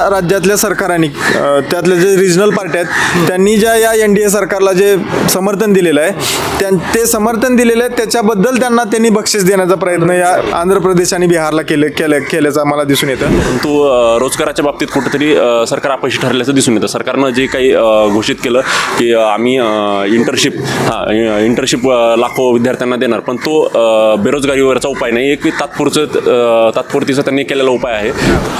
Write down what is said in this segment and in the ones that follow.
राज्यातल्या सरकारांनी अ, त्यातले जे रिजनल पार्ट्या आहेत त्यांनी ज्या या एन डी ए सरकारला जे समर्थन दिलेलं आहे त्यां ते समर्थन दिलेलं आहे त्याच्याबद्दल त्यांना त्यांनी बक्षीस देण्याचा प्रयत्न या आंध्र प्रदेश आणि बिहारला केले केलं केल्याचं आम्हाला दिसून येतं. परंतु रोजगाराच्या बाबतीत कुठेतरी सरकार अपयशी ठरल्याचं दिसून येतं. सरकारनं जे काही घोषित केलं की आम्ही इंटर्नशिप हां इंटर्नशिप लाखो विद्यार्थ्यांना देणार. पण तो बेरोजगारीवरचा उपाय नाही. एक तात्पुरचं तात्पुरतीचा त्यांनी केलेला उपाय आहे.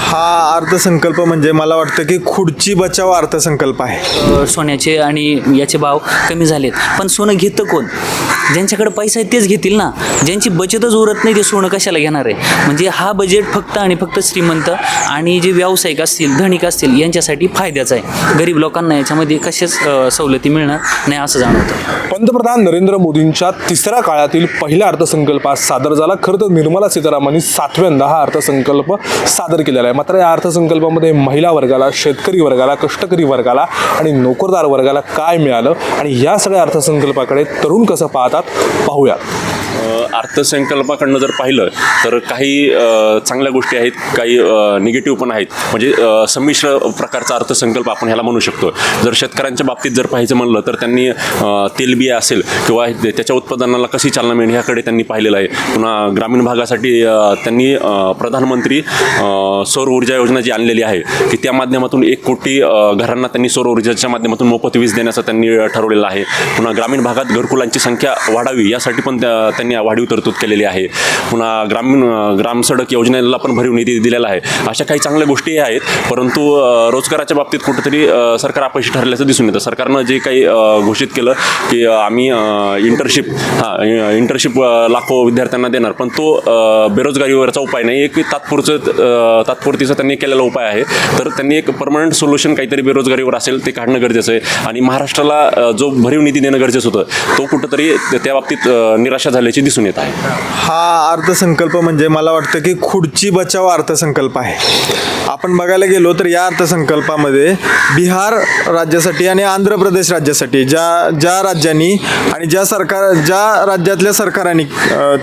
हा अर्थसंकल्प म्हणजे मला वाटतं की खुर्ची बचाव अर्थसंकल्प आहे. सोन्याचे आणि याचे भाव कमी झालेत. पण सोनं घेतं कोण? ज्यांच्याकडे पैसा आहे तेच घेतील ना? ज्यांची बचतच उरत नाही ते सोनं कशाला घेणार आहे? म्हणजे हा बजेट फक्त आणि फक्त श्रीमंत आणि जे व्यावसायिक असतील धनिक असतील यांच्यासाठी फायद्याचा आहे. गरीब लोकांना याच्यामध्ये कशाच सवलती मिळणार नाही असं जाणवतं. पंतप्रधान नरेंद्र मोदींच्या तिसऱ्या काळातील पहिल्या अर्थसंकल्पात सादर झाला. खरं तर निर्मला सीतारामन सातव्यांदा हा अर्थसंकल्प सादर केलेला आहे. मात्र या अर्थसंकल्पामध्ये महिला वर्गाला शेतकरी वर्गाला कष्टकरी वर्गाला आणि नोकरदार वर्गाला काय मिळालं आणि या सगळ्या अर्थसंकल्पाकडे तरुण कसं पाहतात पाहूयात अर्थसंकल्पाकडनं जर पाहिलं तर काही चांगल्या गोष्टी आहेत काही निगेटिव्ह पण आहेत. म्हणजे संमिश्र प्रकारचा अर्थसंकल्प आपण ह्याला म्हणू शकतो. जर शेतकऱ्यांच्या बाबतीत जर पाहायचं म्हणलं तर त्यांनी तेलबिया असेल किंवा ते- त्याच्या उत्पादनाला कशी चालना मिळेल ह्याकडे त्यांनी पाहिलेलं आहे. पुन्हा ग्रामीण भागासाठी त्यांनी प्रधानमंत्री सौर ऊर्जा योजना जी आणलेली आहे की त्या माध्यमातून एक कोटी घरांना त्यांनी सौर ऊर्जाच्या माध्यमातून मोफत वीज देण्याचं त्यांनी ठरवलेलं आहे. पुन्हा ग्रामीण भागात घरकुलांची संख्या वाढावी यासाठी पण त्या- त्यांनी वाढीव तरतूद केलेली आहे. पुन्हा ग्रामीण ग्रामसडक ग्राम सडक योजनेला पण भरीव निधी दिलेला आहे. अशा काही चांगल्या गोष्टी आहेत परंतु रोजगाराच्या बाबतीत कुठेतरी सरकार अपयशी ठरल्याचं दिसून येतं. सरकारनं जे काही घोषित केलं की आम्ही इंटर्नशिप हां इंटर्नशिप लाखो विद्यार्थ्यांना देणार. पण तो बेरोजगारीवरचा उपाय नाही. एक तात्पुरचं तात्पुरतीचा त्यांनी केलेला उपाय आहे. तर त्यांनी एक परमनंट सोल्युशन काहीतरी बेरोजगारीवर असेल ते काढणं गरजेचं आहे. आणि महाराष्ट्राला जो भरीव निधी देणं गरजेचं होतं तो कुठंतरी त्या बाबतीत निराशा झाली झाल्याचे दिसून येत आहे. हा अर्थसंकल्प म्हणजे मला वाटतं की खुर्ची बचाव अर्थसंकल्प आहे. आपण बघायला गेलो तर या अर्थसंकल्पामध्ये बिहार राज्यासाठी आणि आंध्र प्रदेश राज्यासाठी ज्या ज्या राज्यांनी आणि ज्या सरकार ज्या राज्यातल्या सरकारांनी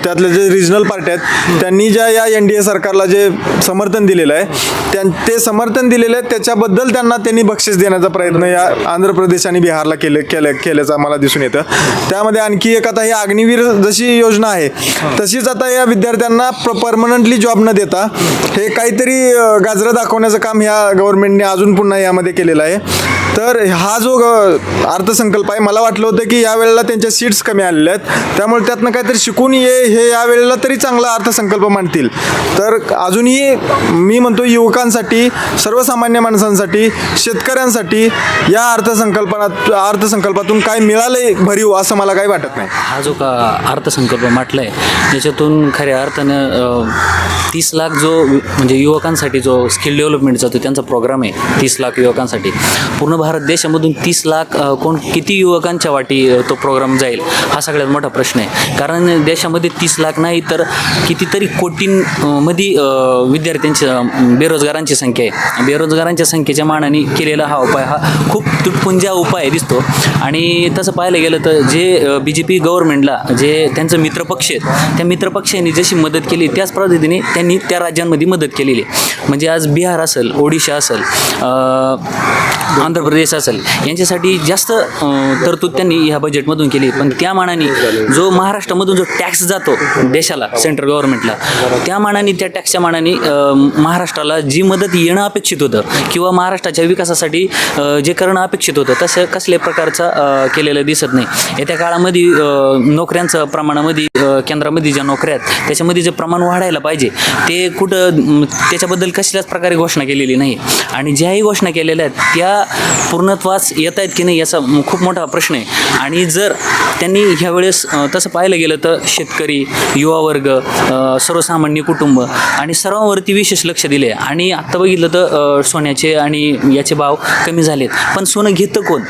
त्यातल्या जे रिजनल पार्ट्या आहेत त्यांनी ज्या या एन डी ए सरकारला जे समर्थन दिलेलं आहे त्यां ते समर्थन दिलेलं आहे त्याच्याबद्दल त्यांना त्यांनी बक्षीस देण्याचा प्रयत्न या आंध्र प्रदेश आणि बिहारला केले केलं केल्याचं मला दिसून येतं. त्यामध्ये आणखी एक आता ही अग्निवीर जशी योजना आहे. तशीच आता या विद्यार्थ्यांना परमनंटली जॉब न देता हे काहीतरी गाजरं दाखवण्याचं काम ह्या गव्हर्नमेंटने अजून पुन्हा यामध्ये केलेलं आहे. तर हा जो ग- अर्थसंकल्प आहे मला वाटलं होतं की या वेळेला त्यांच्या सीट्स कमी आलेल्या आहेत. त्यामुळे त्यातनं काहीतरी शिकून ये हे या वेळेला तरी चांगला अर्थसंकल्प मांडतील. तर अजूनही मी म्हणतो युवकांसाठी सर्वसामान्य माणसांसाठी शेतकऱ्यांसाठी या अर्थसंकल्पात अर्थसंकल्पातून काय मिळालंय भरीव असं मला काही वाटत नाही. हा जो का अर्थसंकल्प म्हटला आहे त्याच्यातून खऱ्या अर्थानं तीस लाख जो म्हणजे युवकांसाठी जो स्किल डेव्हलपमेंटचा तो त्यांचा प्रोग्राम आहे तीस लाख युवकांसाठी पूर्ण भारत देशामधून तीस लाख कोण किती युवकांच्या वाटी तो प्रोग्राम जाईल? हा सगळ्यात मोठा प्रश्न आहे. कारण देशामध्ये तीस लाख नाही तर कितीतरी कोटींमध्ये विद्यार्थ्यांची बेरोजगारांची संख्या आहे. बेरोजगारांच्या संख्येच्या मानाने केलेला हा उपाय हा खूप तुटपुंजा उपाय दिसतो. आणि तसं पाहायला गेलं तर जे बी जे पी गव्हर्नमेंटला जे त्यांचं मित्रपक्ष आहेत त्या मित्रपक्षांनी जशी मदत केली त्याच पद्धतीने त्यांनी त्या राज्यांमध्ये मदत केलेली आहे. म्हणजे आज बिहार असेल ओडिशा असेल आंध्र रेस असेल यांच्यासाठी जास्त तरतूद त्यांनी ह्या बजेटमधून केली. पण त्या मानाने जो महाराष्ट्रामधून जो टॅक्स जातो देशाला सेंट्रल गव्हर्नमेंटला त्या मानाने त्या टॅक्सच्या मानाने महाराष्ट्राला जी मदत येणं अपेक्षित होतं किंवा महाराष्ट्राच्या विकासासाठी जे करणं अपेक्षित होतं तसं कसल्याही प्रकारचं केलेलं दिसत नाही. येत्या काळामध्ये नोकऱ्यांचं प्रमाणामध्ये केंद्रामध्ये ज्या नोकऱ्या आहेत त्याच्यामध्ये जे प्रमाण वाढायला पाहिजे ते कुठं त्याच्याबद्दल कसल्याच प्रकारे घोषणा केलेली नाही. आणि ज्याही घोषणा केलेल्या आहेत त्या पूर्णत्वास येत आहेत की नाही याचा खूप मोठा प्रश्न आहे. आणि जर त्यांनी ह्यावेळेस तसं पाहायला गेलं तर शेतकरी युवा वर्ग सर्वसामान्य कुटुंब आणि सर्वांवरती विशेष लक्ष दिले आणि आत्ता बघितलं तर सोन्याचे आणि याचे भाव कमी झालेत. पण सोनं घेतं कोण?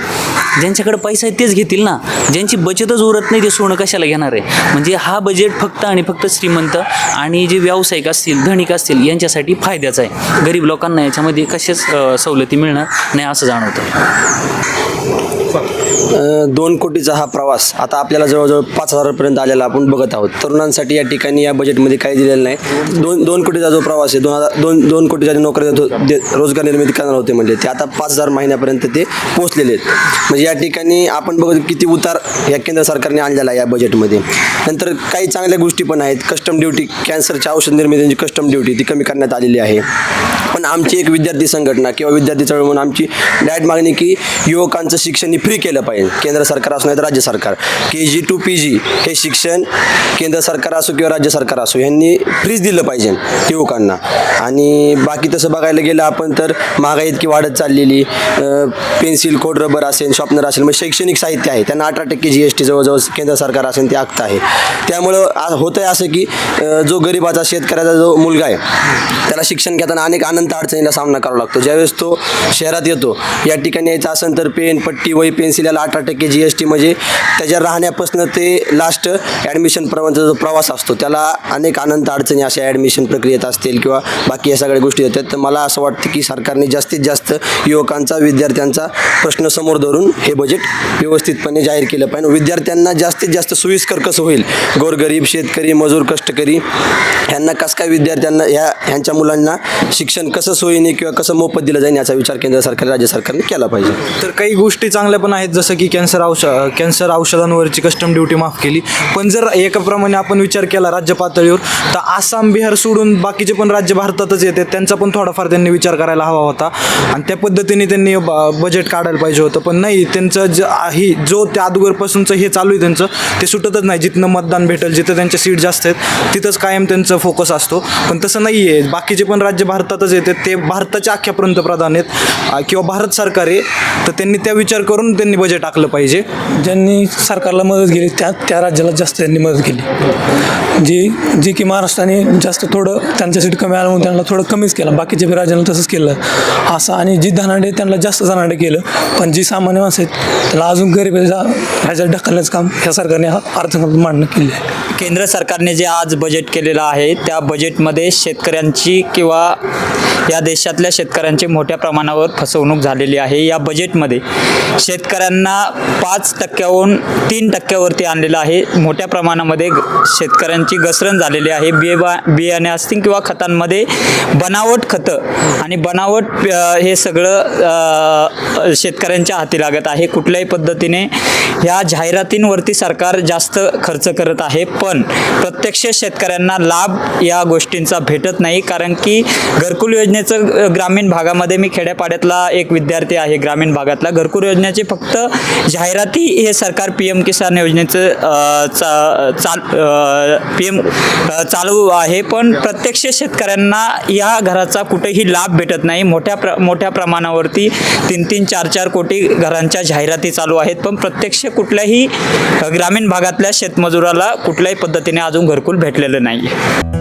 ज्यांच्याकडे पैसा आहे तेच घेतील ना. ज्यांची बचतच उरत नाही ते सोनं कशाला घेणार आहे? म्हणजे हा बजेट फक्त आणि फक्त श्रीमंत आणि जे व्यावसायिक असतील धनिक असतील यांच्यासाठी फायद्याचा आहे. गरीब लोकांना याच्यामध्ये कशाच सवलती मिळणार नाही असं जाणवतं दोन कोटीचा हा प्रवास आता आपल्याला जवळजवळ पाच हजारापर्यंत आलेला आपण बघत आहोत. तरुणांसाठी या ठिकाणी या बजेटमध्ये काही दिलेलं नाही. दोन दोन कोटीचा जो प्रवास आहे दोन हजार दोन दोन कोटीच्या नोकऱ्या रोजगार निर्मिती करणार होते म्हणजे ते आता पाच हजार महिन्यापर्यंत ते पोहोचलेले आहेत. म्हणजे या ठिकाणी आपण बघत किती उतार या केंद्र सरकारने आणलेला आहे या बजेटमध्ये नंतर काही चांगल्या गोष्टी पण आहेत. कस्टम ड्युटी कॅन्सरच्या औषध निर्मितीची कस्टम ड्युटी ती कमी करण्यात आलेली आहे. पण आमची एक विद्यार्थी संघटना किंवा विद्यार्थी चळवळ म्हणून आमची डायरेक्ट मागणी की युवकांचं शिक्षण ही फ्री केलं पाहिजे. केंद्र सरकार असो नाही तर राज्य सरकार. के जी टू पी जी हे शिक्षण केंद्र सरकार असो किंवा राज्य सरकार असो यांनी फ्रीज दिलं पाहिजे युवकांना. आणि बाकी तसं बघायला गेलं आपण तर महागाई इतकी वाढत चाललेली पेन्सिल खोड रबर असेल शॉपनर असेल म्हणजे शैक्षणिक साहित्य आहे. त्यांना अठरा टक्के जी एस टी जवळजवळ केंद्र सरकार असेल ते आखत आहे. त्यामुळं आ- होतं आहे असं की जो गरिबाचा शेतकऱ्याचा जो मुलगा आहे त्याला शिक्षण घेताना अनेक अनंत अडचणीला सामना करावा लागतो. ज्यावेळेस तो शहरात येतो या ठिकाणी यायचा असेल तर पेन पट्टी वही पेन्सिल याला अठरा टक्के जी एस टी म्हणजे त्याच्या राहण्यापासून ते लास्ट ॲडमिशन पर्यंतचा जो प्रवास असतो त्याला अनेक अनंत अडचणी अशा ॲडमिशन प्रक्रियेत असतील किंवा बाकी या सगळ्या गोष्टी येतात तर मला असं वाटतं की सरकारने जास्तीत जास्त युवकांचा विद्यार्थ्यांचा प्रश्न समोर धरून हे बजेट व्यवस्थितपणे जाहीर केलं पाहिजे. विद्यार्थ्यांना जास्तीत जास्त सोयीस्कर कसं होईल? गोरगरीब शेतकरी मजूर कष्टकरी ह्यांना कसं काय विद्यार्थ्यांना ह्या ह्यांच्या मुलांना शिक्षण कसं सोयीने किंवा कसं मोफत दिलं जाईल याचा विचार केंद्र सरकार राज्य सरकारने केला पाहिजे. तर काही गोष्टी चांगल्या पण आहेत जसं की कॅन्सर औषध कॅन्सर औषधांवरची कस्टम ड्युटी माफ केली. पण जर एकाप्रमाणे आपण विचार केला राज्य पातळीवर तर आसाम बिहार सोडून बाकीचे पण राज्य भारतातच येते. त्यांचा पण थोडाफार त्यांनी विचार करायला हवा होता. आणि त्या पद्धतीने त्यांनी ब- बजेट काढायला पाहिजे होतं. पण नाही त्यांचं ज ही जो त्या अगोदरपासूनचं हे चालू आहे त्यांचं ते सुटतच नाही. जिथनं मतदान भेटेल जिथं त्यांच्या सीट जास्त आहेत तिथंच कायम त्यांचं फोकस असतो. पण तसं नाही आहे बाकीचे पण राज्य भारतातच येतात ते भारताच्या अख्ख्या पंतप्रधान आहेत. किंवा भारत सरकार आहे तर त्यांनी त्या विचार करून त्यांनी बजेट आखलं पाहिजे. ज्यांनी सरकारला मदत केली त्या त्या राज्याला जास्त त्यांनी मदत केली. जी जी की महाराष्ट्राने जास्त थोडं त्यांच्या सीट कमी आलं म्हणून त्यांना थोडं कमीच केलं. बाकीच्या बी राज्यांना तसंच केलं. असं आणि जी धनाडे त्यांना जास्त धनाडे केलं. पण जी सामान्य माणसं आहेत त्याला अजून गरीब राज्यात ढकलण्याचं काम ह्या सरकारने अर्थसंकल्प मांडणं केली आहे. केंद्र सरकारने जे आज बजेट केलेलं आहे त्या बजेटमध्ये शेतकऱ्यांची किंवा या देशातल्या शेतकऱ्यांची मोठ्या प्रमाणावर फसवणूक झालेली आहे. या बजेटमध्ये शेतकऱ्यांना पाच टक्क्याहून तीन टक्क्यावरती आणलेलं आहे. मोठ्या प्रमाणामध्ये शेतकऱ्यांची घसरण झालेली आहे. बिये बा बियाणे असतील किंवा खतांमध्ये बनावट खतं आणि बनावट हे सगळं शेतकऱ्यांच्या हाती लागत आहे. कुठल्याही पद्धतीने ह्या जाहिरातींवरती सरकार जास्त खर्च करत आहे. पण प्रत्यक्ष शेतकऱ्यांना लाभ या गोष्टींचा भेटत नाही. कारण की घरकुल योजनेचं ग्रामीण भागामध्ये मी खेड्यापाड्यातला एक विद्यार्थी आहे ग्रामीण भागातला. घरकुल योजनेचे फक्त जाहिराती हे सरकार पी एम किसान योजनेचं चा चाल पी एम चालू आहे. पण प्रत्यक्ष शेतकऱ्यांना या घराचा कुठेही लाभ भेटत नाही. मोठ्या प्र मोठ्या प्रमाणावरती तीन तीन चार चार कोटी घरांच्या जाहिराती चालू आहेत. पण प्रत्यक्ष कुठल्याही ग्रामीण भागातल्या शेतमजुराला कुठल्याही पद्धतीने अजून घरकुल भेटलेलं नाही. आहे